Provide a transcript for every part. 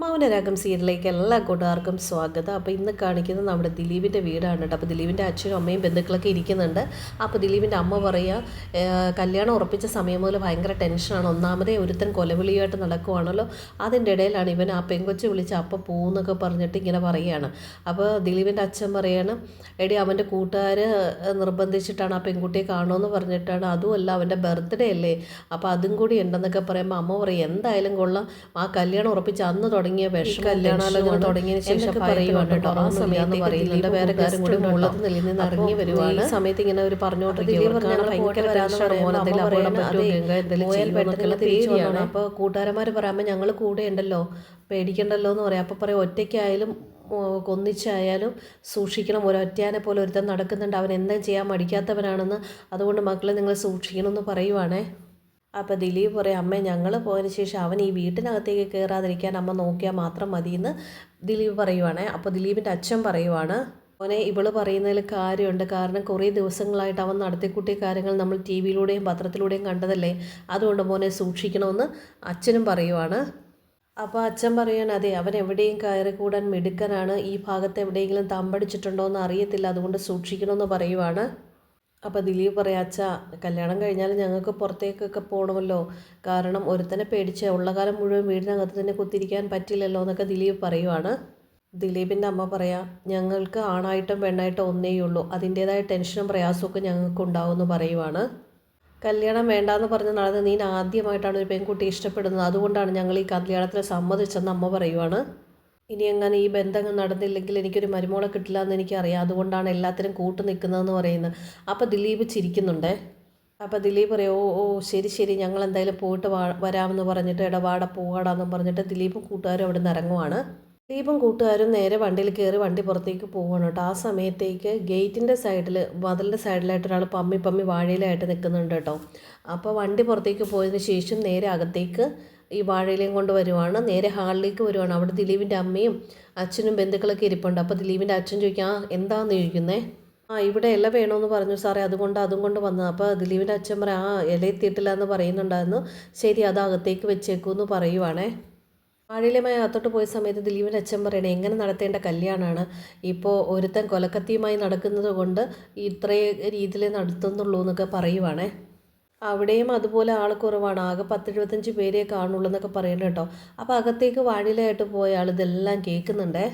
മൗനരാഗം സീരിയലിലേക്ക് എല്ലാ കൂട്ടുകാർക്കും സ്വാഗതം. അപ്പോൾ ഇന്ന് കാണിക്കുന്നത് നമ്മുടെ ദിലീപിന്റെ വീടാണ് കേട്ടോ. അപ്പോൾ ദിലീപിന്റെ അച്ഛനും അമ്മയും ബന്ധുക്കളൊക്കെ ഇരിക്കുന്നുണ്ട്. അപ്പോൾ ദിലീപിന്റെ അമ്മ പറയുക കല്യാണം ഉറപ്പിച്ച സമയം മുതൽ ഭയങ്കര ടെൻഷനാണ് ഒന്നാമതേ ഒരുത്തൻ കൊലവിളിയായിട്ട് നടക്കുവാണല്ലോ. അതിന്റെ ഇടയിലാണ് ഇവൻ ആ പെങ്കൊച്ചു വിളിച്ച് അപ്പം പോകുന്നൊക്കെ പറഞ്ഞിട്ട് ഇങ്ങനെ പറയുകയാണ്. അപ്പോൾ ദിലീപിന്റെ അച്ഛൻ പറയാണ് എടി അവന്റെ കൂട്ടുകാർ നിർബന്ധിച്ചിട്ടാണ് ആ പെൺകുട്ടിയെ കാണുമെന്ന് പറഞ്ഞിട്ടാണ്. അതുമല്ല അവന്റെ ബർത്ത്ഡേ അല്ലേ? അപ്പോൾ അതും കൂടി ഉണ്ടെന്നൊക്കെ പറയുമ്പോൾ അമ്മ പറയും എന്തായാലും കൊള്ളാം. ആ കല്യാണം ഉറപ്പിച്ച് അന്ന് തുടങ്ങിയ വിഷം കല്യാണാലോചന തുടങ്ങിയ ശേഷം പറയുവാണ് കേട്ടോ ആ സമയത്ത് പറയുന്നുണ്ട് വേറെ കാര്യം കൂടി മുള്ളത് നിലയിൽ നിന്ന് ഇറങ്ങി വരുവാണ്. സമയത്ത് ഇങ്ങനെ ഒരു പറഞ്ഞുകൊണ്ടിരിക്കുകയാണ് അപ്പോൾ കൂട്ടുകാരന്മാർ പറയുമ്പോൾ ഞങ്ങൾ കൂടെ ഉണ്ടല്ലോ പേടിക്കണ്ടല്ലോ എന്ന് പറയാം. അപ്പോൾ പറയാം ഒറ്റയ്ക്കായാലും ഒന്നിച്ചായാലും സൂക്ഷിക്കണം. ഒരൊറ്റയാനെ പോലെ ഒരുത്തൻ നടക്കുന്നുണ്ട്. അവൻ എന്താ ചെയ്യാൻ മടിക്കാത്തവനാണെന്ന് അതുകൊണ്ട് മക്കളെ നിങ്ങൾ സൂക്ഷിക്കണമെന്ന് പറയുവാണേ. അപ്പോൾ ദിലീപ് പറയും അമ്മ ഞങ്ങൾ പോയതിന് ശേഷം അവൻ ഈ വീട്ടിനകത്തേക്ക് കയറാതിരിക്കാൻ അമ്മ നോക്കിയാൽ മാത്രം മതിയെന്ന് ദിലീപ് പറയുവാണേ. അപ്പോൾ ദിലീപിന്റെ അച്ഛൻ പറയുവാണ് അവനെ ഇവൾ പറയുന്നതിൽ കാര്യമുണ്ട്. കാരണം കുറേ ദിവസങ്ങളായിട്ട് അവൻ നടത്തിക്കൂട്ടിയ കാര്യങ്ങൾ നമ്മൾ ടി വിയിലൂടെയും പത്രത്തിലൂടെയും കണ്ടതല്ലേ? അതുകൊണ്ട് മോനെ സൂക്ഷിക്കണമെന്ന് അച്ഛനും പറയുവാണ്. അപ്പോൾ അച്ഛൻ പറയാണ് അതെ അവൻ എവിടെയും കയറി കൂടാൻ മിടുക്കനാണ്. ഈ ഭാഗത്ത് എവിടെയെങ്കിലും തമ്പടിച്ചിട്ടുണ്ടോ എന്ന് അറിയത്തില്ല. അതുകൊണ്ട് സൂക്ഷിക്കണമെന്ന് പറയുവാണ്. അപ്പോൾ ദിലീപ് പറയാം അച്ഛാ കല്യാണം കഴിഞ്ഞാൽ ഞങ്ങൾക്ക് പുറത്തേക്കൊക്കെ പോകണമല്ലോ കാരണം ഒരുത്തനെ പേടിച്ച് ഉള്ള കാലം മുഴുവൻ വീടിനകത്ത് തന്നെ കുത്തിരിക്കാൻ പറ്റില്ലല്ലോ എന്നൊക്കെ ദിലീപ് പറയുവാണ്. ദിലീപിന്റെ അമ്മ പറയാം ഞങ്ങൾക്ക് ആണായിട്ടും പെണ്ണായിട്ടും ഒന്നേ ഉള്ളൂ. അതിന്റേതായ ടെൻഷനും പ്രയാസമൊക്കെ ഞങ്ങൾക്ക് ഉണ്ടാവുമെന്ന് പറയുവാണ്. കല്യാണം വേണ്ടാന്ന് പറഞ്ഞ നടന്ന് നീ ആദ്യമായിട്ടാണ് ഒരു പെൺകുട്ടി ഇഷ്ടപ്പെടുന്നത്. അതുകൊണ്ടാണ് ഞങ്ങൾ ഈ കല്യാണത്തിൽ സമ്മതിച്ചെന്ന് അമ്മ പറയുവാണ്. ഇനി എങ്ങനെ ഈ ബന്ധം നടന്നില്ലെങ്കിൽ എനിക്കൊരു മരുമോളെ കിട്ടില്ല എന്ന് എനിക്കറിയാം. അതുകൊണ്ടാണ് എല്ലാത്തിനും കൂട്ടു നിൽക്കുന്നതെന്ന് പറയുന്നത്. അപ്പോൾ ദിലീപ് ചിരിക്കുന്നുണ്ടേ. അപ്പോൾ ദിലീപ് പറയും ഓ ഓ ശരി ശരി ഞങ്ങൾ എന്തായാലും പോയിട്ട് വാ വരാമെന്ന് പറഞ്ഞിട്ട് ഇടപാട പോകാടാന്ന് പറഞ്ഞിട്ട് ദിലീപും കൂട്ടുകാരും അവിടെ നിന്ന് ഇറങ്ങുവാണ്. ദിലീപും കൂട്ടുകാരും നേരെ വണ്ടിയിൽ കയറി വണ്ടി പുറത്തേക്ക് പോവാണ് കേട്ടോ. ആ സമയത്തേക്ക് ഗേറ്റിന്റെ സൈഡിൽ മതിലിന്റെ സൈഡിലായിട്ട് ഒരാൾ പമ്മി പമ്മി വാഴയിലായിട്ട് നിൽക്കുന്നുണ്ട് കേട്ടോ. അപ്പോൾ വണ്ടി പുറത്തേക്ക് പോയതിന് ശേഷം നേരെ അകത്തേക്ക് ഈ വാഴയിലയും കൊണ്ട് വരുവാണ്. നേരെ ഹാളിലേക്ക് വരുവാണ്. അവിടെ ദിലീപിന്റെ അമ്മയും അച്ഛനും ബന്ധുക്കളൊക്കെ ഇരിപ്പുണ്ട്. അപ്പോൾ ദിലീപിന്റെ അച്ഛൻ ചോദിക്കും ആ എന്താണെന്ന് ചോദിക്കുന്നേ? ആ ഇവിടെ ഇല വേണമെന്ന് പറഞ്ഞു സാറേ. അതുകൊണ്ട് അതും കൊണ്ട് വന്നത്. അപ്പോൾ ദിലീപിന്റെ അച്ഛൻ പറയാം ആ ഇല എത്തിയിട്ടില്ല എന്ന് പറയുന്നുണ്ടായിരുന്നു. ശരി അത് അകത്തേക്ക് വെച്ചേക്കൂ എന്ന് പറയുവാണേ. വാഴയിലുമായി അകത്തോട്ട് പോയ സമയത്ത് ദിലീപിന്റെ അച്ഛൻ പറയണേ എങ്ങനെ നടത്തേണ്ട കല്യാണമാണ് ഇപ്പോൾ ഒരുത്തൻ കൊലക്കത്തിയുമായി നടക്കുന്നത് കൊണ്ട് ഇത്രയും രീതിയിൽ നടത്തുന്നുള്ളൂ എന്നൊക്കെ പറയുവാണേ. അവിടെയും അതുപോലെ ആൾ കുറവാണ്. ആകെ പത്തെഴുപത്തഞ്ച് പേരേ കാണുള്ളൂ എന്നൊക്കെ പറയുന്നത് കേട്ടോ. അപ്പോൾ അകത്തേക്ക് വാഴിലായിട്ട് പോയ ആൾ ഇതെല്ലാം കേൾക്കുന്നുണ്ടേ?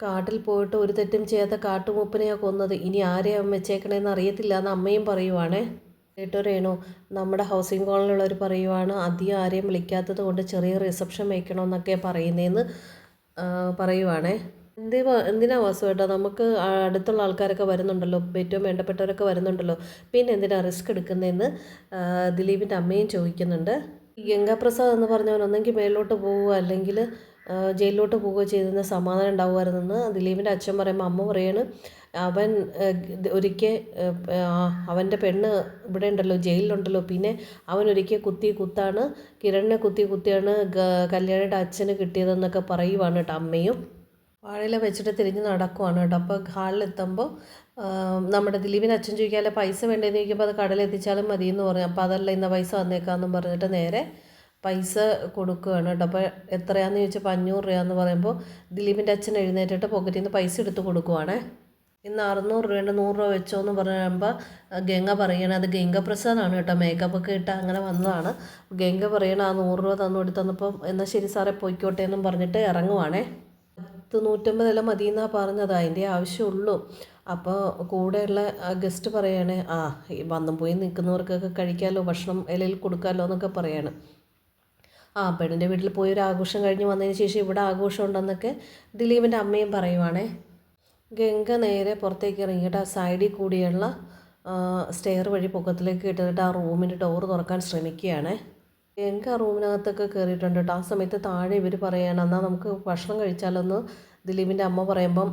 കാട്ടിൽ പോയിട്ട് ഒരു തെറ്റും ചെയ്യാത്ത കാട്ടുമൂപ്പനെയാണ് കൊന്നത്. ഇനി ആരെയാണ് വെച്ചേക്കണേന്ന് അറിയത്തില്ല എന്ന് അമ്മയും പറയുവാണേ. കേട്ടോ രേണു നമ്മുടെ ഹൗസിംഗ് കോളനിലുള്ളവർ പറയുവാണ് അധികം ആരെയും വിളിക്കാത്തത് കൊണ്ട് ചെറിയ റിസപ്ഷൻ വയ്ക്കണമെന്നൊക്കെ പറയുന്നതെന്ന് പറയുവാണേ. എന്തി എന്തിനാ വാസു ഏട്ടാ? നമുക്ക് അടുത്തുള്ള ആൾക്കാരൊക്കെ വരുന്നുണ്ടല്ലോ. ഏറ്റവും വേണ്ടപ്പെട്ടവരൊക്കെ വരുന്നുണ്ടല്ലോ. പിന്നെ എന്തിനാ റിസ്ക് എടുക്കുന്നതെന്ന് ദിലീപിന്റെ അമ്മയും ചോദിക്കുന്നുണ്ട്. ഗംഗാപ്രസാദ് എന്ന് പറഞ്ഞവൻ ഒന്നെങ്കിൽ മേലോട്ട് പോവുക അല്ലെങ്കിൽ ജയിലിലോട്ട് പോവുക ചെയ്തിരുന്ന സമാധാനം ഉണ്ടാവുമായിരുന്നെന്ന് ദിലീപിന്റെ അച്ഛൻ പറയുമ്പോൾ അമ്മ പറയാണ്. അവൻ ഒരിക്കൽ അവന്റെ പെണ്ണ് ഇവിടെ ഉണ്ടല്ലോ ജയിലിലുണ്ടല്ലോ. പിന്നെ അവൻ ഒരിക്കൽ കുത്തി കുത്താണ് കിരണിനെ കുത്തി കുത്തിയാണ് കല്യാണിയുടെ അച്ഛന് കിട്ടിയതെന്നൊക്കെ പറയുവാണ് കേട്ടോ അമ്മയും. വാഴയില വെച്ചിട്ട് തിരിഞ്ഞ് നടക്കുവാണ് കേട്ടോ. അപ്പോൾ ഹാളിലെത്തുമ്പോൾ നമ്മുടെ ദിലീപിന് അച്ഛൻ ചോദിക്കാതെ പൈസ വേണ്ടതെന്ന് ചോദിക്കുമ്പോൾ അത് കടലെത്തിച്ചാലും മതി എന്ന് പറയും അപ്പോൾ അതല്ല ഇന്ന പൈസ വന്നേക്കാമെന്നും പറഞ്ഞിട്ട് നേരെ പൈസ കൊടുക്കുകയാണ് കേട്ടോ. അപ്പോൾ എത്രയാണെന്ന് ചോദിച്ചപ്പോൾ അഞ്ഞൂറ് രൂപയെന്ന് പറയുമ്പോൾ ദിലീപിന്റെ അച്ഛൻ എഴുന്നേറ്റിട്ട് പോക്കറ്റിൽ നിന്ന് പൈസ എടുത്ത് കൊടുക്കുവാണേ. ഇന്ന് അറുന്നൂറ് രൂപയുടെ നൂറ് രൂപ വെച്ചോ എന്ന് പറയുമ്പോൾ ഗംഗ പറയണ അത് ഗംഗ പ്രസാദാണ് കേട്ടോ. മേക്കപ്പ് ഒക്കെ ഇട്ട് അങ്ങനെ വന്നതാണ്. ഗംഗ പറയണ ആ നൂറ് രൂപ തന്നു കൊടുത്ത് തന്നപ്പം എന്നാൽ ശരി സാറേ പോയിക്കോട്ടെ എന്നും പറഞ്ഞിട്ട് ഇറങ്ങുവാണേ. പത്ത് നൂറ്റമ്പതെല്ലാം മതി എന്നാണ് പറഞ്ഞത്. അതിന്റെ ആവശ്യമുള്ളൂ. അപ്പോൾ കൂടെയുള്ള ഗസ്റ്റ് പറയാണ് ആ വന്നും പോയി നിൽക്കുന്നവർക്കൊക്കെ കഴിക്കാമല്ലോ ഭക്ഷണം ഇലയിൽ കൊടുക്കാമല്ലോ എന്നൊക്കെ പറയാണ്. ആ പെണ്ണിന്റെ വീട്ടിൽ പോയി ഒരു ആഘോഷം കഴിഞ്ഞ് വന്നതിന് ശേഷം ഇവിടെ ആഘോഷം ഉണ്ടെന്നൊക്കെ ദിലീപിന്റെ അമ്മയും പറയുവാണേ. ഗംഗ നേരെ പുറത്തേക്ക് ഇറങ്ങിയിട്ട് ആ സൈഡിൽ കൂടിയുള്ള സ്റ്റെയർ വഴി പൊക്കത്തിലേക്ക് ഇട്ടിട്ട് ആ റൂമിന്റെ ഡോറ് തുറക്കാൻ ശ്രമിക്കുകയാണ്. ഗംഗ ആ റൂമിനകത്തൊക്കെ കയറിയിട്ടുണ്ട് കേട്ടോ ആ സമയത്ത് താഴെ ഇവർ പറയുകയാണ് എന്നാൽ നമുക്ക് ഭക്ഷണം കഴിച്ചാലൊന്ന് ദിലീപിന്റെ അമ്മ പറയുമ്പം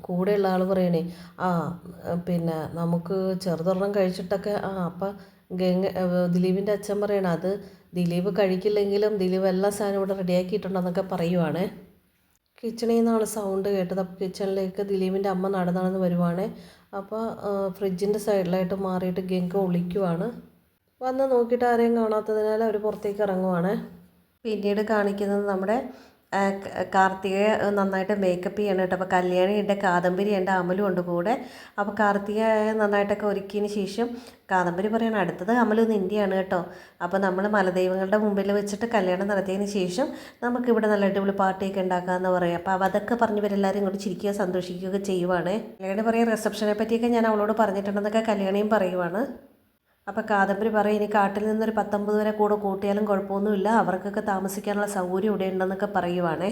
കൂടെയുള്ള ആൾ പറയണേ ആ പിന്നെ നമുക്ക് ചെറുതൊരെണ്ണം കഴിച്ചിട്ടൊക്കെ ആ അപ്പം ഗംഗ ദിലീപിന്റെ അച്ഛൻ പറയണ അത് ദിലീപ് കഴിക്കില്ലെങ്കിലും ദിലീപ് എല്ലാ സാധനവും ഇവിടെ റെഡിയാക്കിയിട്ടുണ്ടെന്നൊക്കെ പറയുവാണേ. കിച്ചണിൽ നിന്നാണ് സൗണ്ട് കേട്ടത്. അപ്പോൾ കിച്ചണിലേക്ക് ദിലീപിന്റെ അമ്മ നടന്നു നടന്ന് വരുവാണേ അപ്പോൾ ഫ്രിഡ്ജിന്റെ സൈഡിലായിട്ട് മാറിയിട്ട് ഗംഗ ഒളിക്കുവാണ്. വന്ന് നോക്കിയിട്ട് ആരെയും കാണാത്തതിനാൽ അവർ പുറത്തേക്ക് ഇറങ്ങുവാണ്. പിന്നീട് കാണിക്കുന്നത് നമ്മുടെ കാർത്തികയെ നന്നായിട്ട് മേക്കപ്പ് ചെയ്യണം കേട്ടോ. അപ്പോൾ കല്യാണി ഉണ്ട് കാദംബരി എന്റെ അമലും ഉണ്ട് കൂടെ. അപ്പോൾ കാർത്തിക നന്നായിട്ടൊക്കെ ഒരുക്കിയതിന് ശേഷം കാദംബരി പറയണം അടുത്തത് അമലും നിന്റെയാണ് കേട്ടോ. അപ്പോൾ നമ്മൾ മലദൈവങ്ങളുടെ മുമ്പിൽ വെച്ചിട്ട് കല്യാണം നടത്തിയതിന് ശേഷം നമുക്കിവിടെ നല്ല അടിപൊളി പാർട്ടിയൊക്കെ ഉണ്ടാക്കാമെന്ന് പറയാം. അപ്പോൾ അതൊക്കെ പറഞ്ഞ് ഇവരെല്ലാവരും ഇങ്ങോട്ട് ചിരിക്കുക സന്തോഷിക്കുകയൊക്കെ ചെയ്യുവാണ്. കല്യാണി പറയാം റിസപ്ഷനെ പറ്റിയൊക്കെ ഞാൻ അവളോട് പറഞ്ഞിട്ടുണ്ടെന്നൊക്കെ കല്യാണിയും പറയുവാണ്. അപ്പോൾ കാദംബരി പറയും ഇനി കാട്ടിൽ നിന്നൊരു പത്തൊമ്പത് വരെ കൂടെ കൂട്ടിയാലും കുഴപ്പമൊന്നുമില്ല. അവർക്കൊക്കെ താമസിക്കാനുള്ള സൗകര്യം ഇവിടെ ഉണ്ടെന്നൊക്കെ പറയുവാണേ.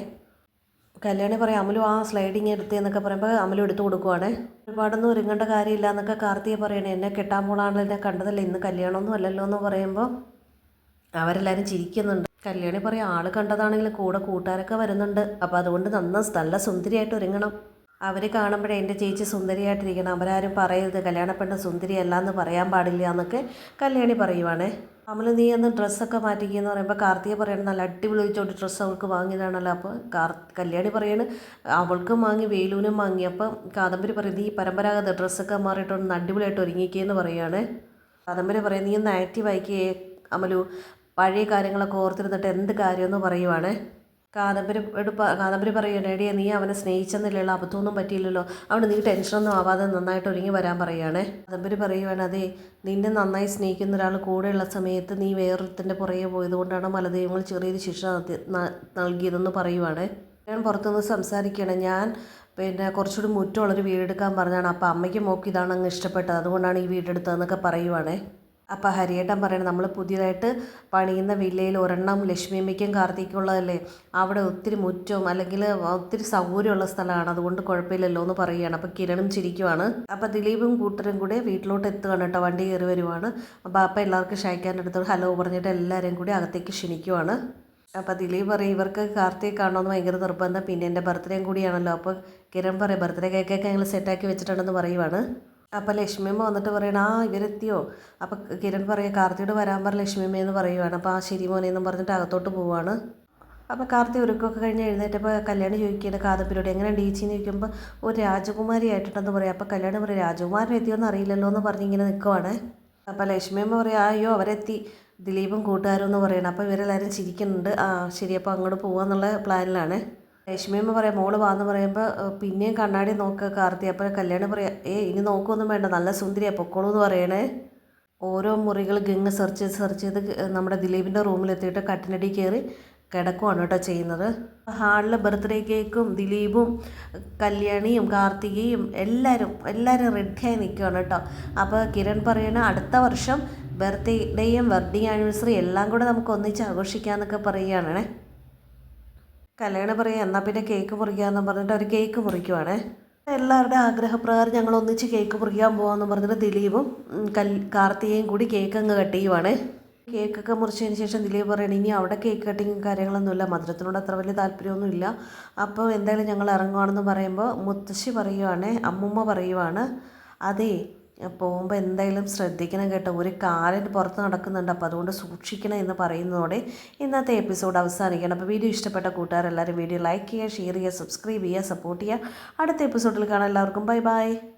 കല്യാണി പറയും അമലു ആ സ്ലൈഡിങ് എടുത്തതെന്നൊക്കെ പറയുമ്പോൾ അമലു എടുത്തു കൊടുക്കുവാണേ. ഒരുപാടൊന്നും ഒരുങ്ങേണ്ട കാര്യമില്ല എന്നൊക്കെ കാർത്തിക പറയണേ എന്നെ കെട്ടാൻ പോണാണല്ലോ എന്നെ കണ്ടതല്ലേ ഇന്ന് കല്യാണമൊന്നും അല്ലല്ലോ എന്ന് പറയുമ്പോൾ അവരെല്ലാവരും ചിരിക്കുന്നുണ്ട്. കല്യാണി പറയും ആൾ കണ്ടതാണെങ്കിലും കൂടെ കൂട്ടുകാരൊക്കെ വരുന്നുണ്ട്. അപ്പോൾ അതുകൊണ്ട് നന്ന നല്ല സുന്ദരിയായിട്ട് ഒരുങ്ങണം. അവർ കാണുമ്പോഴേ എന്റെ ചേച്ചി സുന്ദരിയായിട്ടിരിക്കണം. അവരാരും പറയരുത്. സുന്ദരി സുന്ദരിയല്ല എന്ന് പറയാൻ പാടില്ല എന്നൊക്കെ കല്യാണി പറയുവാണേ. അമൽ നീ ഒന്ന് ഡ്രസ്സൊക്കെ മാറ്റിക്കുകയെന്ന് പറയുമ്പോൾ കാർത്തിക പറയണം നല്ല അടിപൊളി ചോട്ട് ഡ്രസ്സ് അവൾക്ക് വാങ്ങിയതാണല്ലോ. അപ്പോൾ കാർ കല്യാണി പറയാണ് അവൾക്കും വാങ്ങി വേലൂനും വാങ്ങി. അപ്പം കാദംബരി പറയും നീ പരമ്പരാഗത ഡ്രസ്സൊക്കെ മാറിയിട്ടൊന്ന് അടിപൊളിയായിട്ട് ഒരുങ്ങിക്കുകയെന്ന് പറയുകയാണ് കാദംബരി പറയും നീ ഒന്ന് ആക്റ്റീവ് ആയിക്കേ അമലു. പഴയ കാര്യങ്ങളൊക്കെ ഓർത്തിരുന്നിട്ട് എന്ത് കാര്യമെന്ന് പറയുവാണ്. കാദംബരി കാദംബരി പറയുകയാണ് എടിയെ നീ അവനെ സ്നേഹിച്ചെന്നില്ലല്ലോ അബദ്ധമൊന്നും പറ്റിയില്ലല്ലോ. അവിടെ നീ ടെൻഷനൊന്നും ആവാതെ നന്നായിട്ട് ഒരുങ്ങി വരാൻ പറയുകയാണേ കാദംബരി പറയുകയാണ് അതെ നിന്നെ നന്നായി സ്നേഹിക്കുന്ന ഒരാൾ കൂടെയുള്ള സമയത്ത് നീ വേറൊരുത്തിന്റെ പുറകെ പോയതുകൊണ്ടാണ് മലദൈവങ്ങൾ ചെറിയൊരു ശിക്ഷ നൽകിയതെന്ന് പറയുവാണ്. ഞാൻ പുറത്തുനിന്ന് സംസാരിക്കുകയാണ്. ഞാൻ പിന്നെ കുറച്ചുകൂടി മുറ്റമുള്ളൊരു വീടെടുക്കാൻ പറഞ്ഞാണ്. അപ്പോൾ അമ്മയ്ക്ക് മോക്ക് ഇതാണ് അങ്ങ് ഇഷ്ടപ്പെട്ടത്. അതുകൊണ്ടാണ് ഈ വീടെടുത്തതെന്നൊക്കെ പറയുവാണേ. അപ്പോൾ ഹരിയേട്ടൻ പറയണത് നമ്മൾ പുതിയതായിട്ട് പണിയുന്ന വില്ലയിൽ ഒരെണ്ണം ലക്ഷ്മിയമ്മയ്ക്കും കാർത്തിക്കുള്ളതല്ലേ? അവിടെ ഒത്തിരി മുറ്റവും അല്ലെങ്കിൽ ഒത്തിരി സൗകര്യമുള്ള സ്ഥലമാണ്. അതുകൊണ്ട് കുഴപ്പമില്ലല്ലോ എന്ന് പറയുകയാണ്. അപ്പോൾ കിരണും ചിരിക്കുവാണ്. അപ്പോൾ ദിലീപും കൂട്ടരും കൂടി വീട്ടിലോട്ട് എത്തുകയാണ് കേട്ടോ. വണ്ടി കയറി വരുവാണ്. അപ്പോൾ അപ്പം എല്ലാവർക്കും ഷായ്ക്കാൻ എടുത്ത് ഹലോ പറഞ്ഞിട്ട് എല്ലാവരെയും കൂടി അകത്തേക്ക് ക്ഷണിക്കുവാണ്. അപ്പോൾ ദിലീപ് പറയും ഇവർക്ക് കാർത്തിക് കാണണമെന്ന് ഭയങ്കര നിർബന്ധം. പിന്നെ എന്റെ ബർത്ത്ഡേയും കൂടിയാണല്ലോ. അപ്പോൾ കിരൺ പറയും ബർത്ത്ഡേ കേക്കൊക്കെ ഞങ്ങൾ സെറ്റാക്കി വെച്ചിട്ടുണ്ടെന്ന് പറയുവാണ്. അപ്പോൾ ലക്ഷ്മിയമ്മ വന്നിട്ട് പറയണം ആ ഇവരെത്തിയോ? അപ്പോൾ കിരൺ പറയുക കാർത്തിയോട് വരാൻ പറ ലക്ഷ്മിയമ്മ എന്ന് പറയുവാണ്. അപ്പോൾ ആ ശരി മോനെ എന്നും പറഞ്ഞിട്ട് അകത്തോട്ട് പോവാണ്. അപ്പോൾ കാർത്തി ഒരുക്കമൊക്കെ കഴിഞ്ഞ് എഴുന്നേറ്റപ്പോൾ കല്യാണി ചോദിക്കുകയാണ് കാതപ്പിരോട് എങ്ങനെ ഡീച്ചിന്ന് ചോദിക്കുമ്പോൾ ഒരു രാജകുമാരി ആയിട്ടുണ്ടെന്ന് പറയാം. അപ്പോൾ കല്യാണി പറയും രാജകുമാരൻ എത്തിയോന്ന് അറിയില്ലല്ലോ എന്ന് പറഞ്ഞ് ഇങ്ങനെ നിൽക്കുവാണ് അപ്പോൾ ലക്ഷ്മിയമ്മ പറയും അയ്യോ അവരെത്തി. ദിലീപും കൂട്ടുകാരും എന്ന് പറയണം. അപ്പോൾ ഇവരെല്ലാവരും ചിരിക്കുന്നുണ്ട്. ആ ശരി അപ്പോൾ അങ്ങോട്ട് പോകാന്നുള്ള പ്ലാനിലാണ്. രശ്മിയമ്മ പറയാം മോൾ വാന്ന് പറയുമ്പോൾ പിന്നെയും കണ്ണാടി നോക്ക കാർത്തി അപ്പോൾ കല്യാണി പറയാം ഏ ഇനി നോക്കൊന്നും വേണ്ട നല്ല സുന്ദരിയാ പൊക്കോളൂ എന്ന് പറയണേ. ഓരോ മുറികൾ ഗംഗ സെർച്ച് ചെയ്ത് സെർച്ച് ചെയ്ത് നമ്മുടെ ദിലീപിന്റെ റൂമിലെത്തിയിട്ട് കട്ടിനടി കയറി കിടക്കുവാണ് കേട്ടോ ചെയ്യുന്നത്. ഹാളിൽ ബർത്ത്ഡേ കേക്കും ദിലീപും കല്യാണിയും കാർത്തികയും എല്ലാവരും എല്ലാവരും റെഡിയായി നിൽക്കുകയാണ് കേട്ടോ. അപ്പോൾ കിരൺ പറയണ അടുത്ത വർഷം ബർത്ത്ഡേയും വെഡ്ഡിങ് ആനിവേഴ്സറി എല്ലാം കൂടെ നമുക്ക് ഒന്നിച്ച് ആഘോഷിക്കാമെന്നൊക്കെ പറയുകയാണേ. കല്യാണം പറയാം എന്നാൽ പിന്നെ കേക്ക് മുറിക്കാമെന്ന് പറഞ്ഞിട്ട് അവർ കേക്ക് മുറിക്കുവാണേ. എല്ലാവരുടെയും ആഗ്രഹപ്രകാരം ഞങ്ങൾ ഒന്നിച്ച് കേക്ക് മുറിക്കാൻ പോകാമെന്ന് പറഞ്ഞിട്ട് ദിലീപും കൽ കാർത്തികയും കൂടി കേക്ക് അങ്ങ് കട്ട് ചെയ്യുവാണേ. കേക്കൊക്കെ മുറിച്ചതിന് ശേഷം ദിലീപ് പറയണം ഇനി അവിടെ കേക്ക് കട്ടിങ് കാര്യങ്ങളൊന്നുമില്ല മധുരത്തിനോട് അത്ര വലിയ താല്പര്യമൊന്നുമില്ല അപ്പോൾ എന്തായാലും ഞങ്ങൾ ഇറങ്ങുവാണെന്ന് പറയുമ്പോൾ മുത്തശ്ശി പറയുവാണേ അമ്മുമ്മ പറയുവാണ് അതേ പോകുമ്പോൾ എന്തായാലും ശ്രദ്ധിക്കണം കേട്ടോ. ഒരു കാലൻ പുറത്ത് നടക്കുന്നുണ്ട്. അപ്പോൾ അതുകൊണ്ട് സൂക്ഷിക്കണം എന്ന് പറയുന്നതോടെ ഇന്നത്തെ എപ്പിസോഡ് അവസാനിക്കണം അപ്പോൾ വീഡിയോ ഇഷ്ടപ്പെട്ട കൂട്ടുകാരെല്ലാവരും വീഡിയോ ലൈക്ക് ചെയ്യുക ഷെയർ ചെയ്യുക സബ്സ്ക്രൈബ് ചെയ്യുക സപ്പോർട്ട് ചെയ്യുക. അടുത്ത എപ്പിസോഡിൽ കാണാം. എല്ലാവർക്കും ബൈ ബൈ